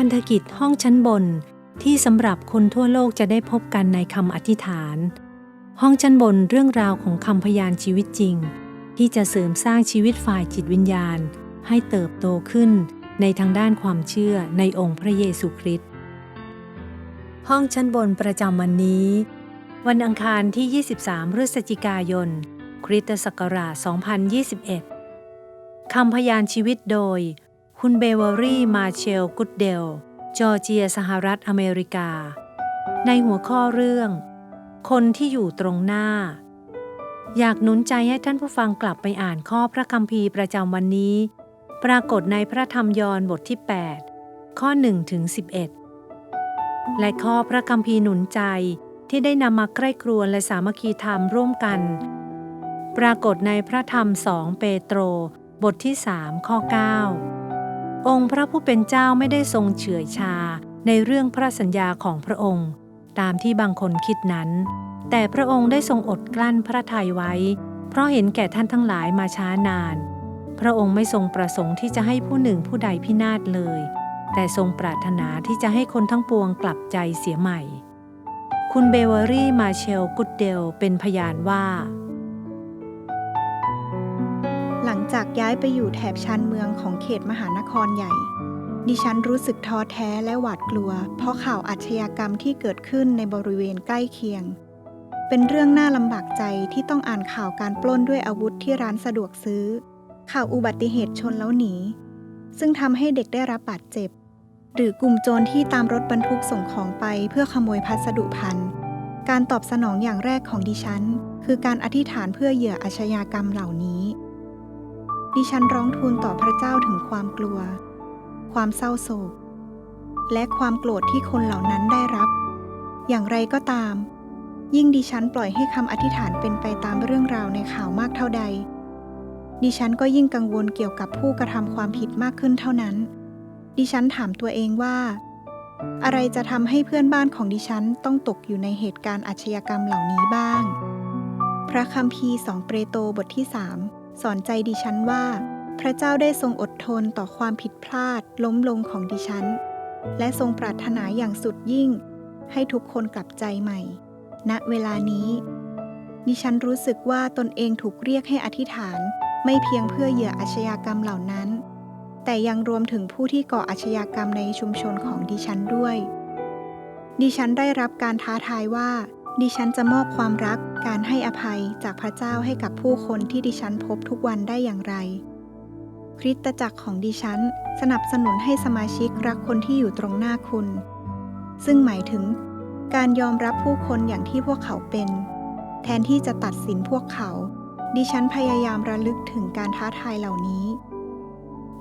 พันธกิจห้องชั้นบนที่สำหรับคนทั่วโลกจะได้พบกันในคำอธิษฐาน ห้องชั้นบนเรื่องราวของคำพยานชีวิตจริง ที่จะเสริมสร้างชีวิตฝ่ายจิตวิญญาณ ให้เติบโตขึ้นในทางด้านความเชื่อในองค์พระเยซูคริสต์ห้องชั้นบนประจำวันนี้ วันอังคารที่ 23 พฤศจิกายน คริสตศักราช 2021 คำพยานชีวิตโดย คุณเบเวอรี่มาเชลกุดเดล จอร์เจียสหรัฐอเมริกา ในหัวข้อเรื่อง คนที่อยู่ตรงหน้า อยากหนุนใจให้ท่านผู้ฟังกลับไปอ่านข้อพระคัมภีร์ประจำวันนี้ ปรากฏในพระธรรมยอห์นบทที่ 8 ข้อ1ถึง11 และข้อพระคัมภีร์หนุนใจที่ได้นำมาใกล้ครวญและสามัคคีธรรมร่วมกัน ปรากฏในพระธรรมสองเปโตร บทที่3ข้อ 9 องค์พระผู้เป็นเจ้าไม่ได้ทรงเฉื่อยชาในเรื่องพระสัญญาของพระองค์ ตามที่บางคนคิดนั้น แต่พระองค์ได้ทรงอดกลั้นพระทัยไว้ เพราะเห็นแก่ท่านทั้งหลายมาช้านาน พระองค์ไม่ทรงประสงค์ที่จะให้ผู้หนึ่งผู้ใดพินาศเลย แต่ทรงปรารถนาที่จะให้คนทั้งปวงกลับใจเสียใหม่ คุณเบเวอรี่มาเชลกุดเดลเป็นพยานว่า จากย้ายไปอยู่แถบชานเมืองของเขตมหานครใหญ่ ดิฉันรู้สึกท้อแท้และหวาดกลัว เพราะข่าวอาชญากรรมที่เกิดขึ้นในบริเวณใกล้เคียง เป็นเรื่องน่าลำบากใจที่ต้องอ่านข่าวการปล้นด้วยอาวุธที่ร้านสะดวกซื้อ ข่าวอุบัติเหตุชนแล้วหนี ซึ่งทำให้เด็กได้รับบาดเจ็บ หรือกลุ่มโจรที่ตามรถบรรทุกส่งของไปเพื่อขโมยพัสดุพันการตอบสนองอย่างแรกของดิฉัน คือการอธิษฐานเพื่อเหยื่ออาชญากรรมเหล่านี้ ดิฉันร้องทูลต่อพระเจ้าถึงความกลัว ความเศร้าโศก และความโกรธที่คนเหล่านั้นได้รับ อย่างไรก็ตาม ยิ่งดิฉันปล่อยให้คำอธิษฐานเป็นไปตามเรื่องราวในข่าวมากเท่าใด ดิฉันก็ยิ่งกังวลเกี่ยวกับผู้กระทำความผิดมากขึ้นเท่านั้น ดิฉันถามตัวเองว่า อะไรจะทำให้เพื่อนบ้านของดิฉันต้องตกอยู่ในเหตุการณ์อาชญากรรมเหล่านี้บ้าง พระคัมภีร์สองเปโตรบทที่สาม สอนใจดิฉันว่า พระเจ้าได้ทรงอดทนต่อความผิดพลาดล้มลงของดิฉัน และทรงปรารถนาอย่างสุดยิ่ง ให้ทุกคนกลับใจใหม่ ณเวลานี้ ดิฉันรู้สึกว่าตนเองถูกเรียกให้อธิษฐานไม่เพียงเพื่อเหยื่ออาชญากรรมเหล่านั้น แต่ยังรวมถึงผู้ที่ก่ออาชญากรรมในชุมชนของดิฉันด้วย ดิฉันได้รับการท้าทายว่า ดิฉันจะมอบความรัก การให้อภัยจากพระเจ้าให้กับผู้คนที่ดิฉันพบทุกวันได้อย่างไร คริสตจักรของดิฉันสนับสนุนให้สมาชิกรักคนที่อยู่ตรงหน้าคุณ ซึ่งหมายถึง การยอมรับผู้คนอย่างที่พวกเขาเป็น แทนที่จะตัดสินพวกเขา ดิฉันพยายามระลึกถึงการท้าทายเหล่านี้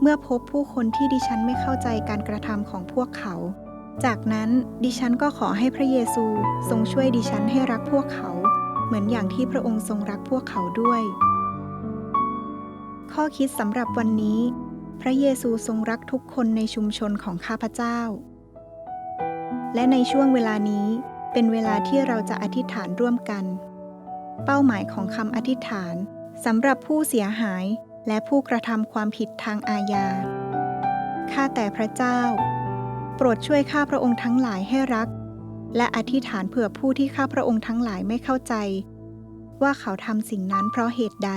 เมื่อพบผู้คนที่ดิฉันไม่เข้าใจการกระทำของพวกเขาจากนั้นดิฉันก็ขอให้พระเยซูทรงช่วยดิฉันให้รักพวกเขา เหมือนอย่างที่พระองค์ทรงรักพวกเขาด้วย ข้อคิดสำหรับวันนี้ พระเยซูทรงรักทุกคนในชุมชนของข้าพเจ้า และในช่วงเวลานี้เป็นเวลาที่เราจะอธิษฐานร่วมกัน เป้าหมายของคำอธิษฐานสำหรับผู้เสียหายและผู้กระทำความผิดทางอาญา ข้าแต่พระเจ้า โปรดช่วยข้าพระองค์ทั้งหลายให้รัก และอธิษฐานเผื่อผู้ที่ข้าพระองค์ทั้งหลายไม่เข้าใจ ว่าเขาทำสิ่งนั้นเพราะเหตุใด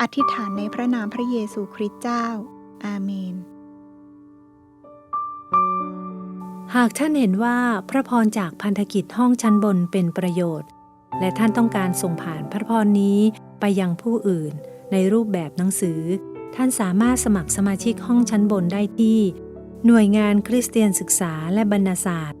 อธิษฐานในพระนามพระเยซูคริสต์เจ้า อาเมน หากท่านเห็นว่าพระพรจากพันธกิจห้องชั้นบนเป็นประโยชน์ และท่านต้องการส่งผ่านพระพรนี้ไปยังผู้อื่น ในรูปแบบหนังสือ ท่านสามารถสมัครสมาชิกห้องชั้นบนได้ที่ หน่วยงานคริสเตียนศึกษาและบรรณศาสตร์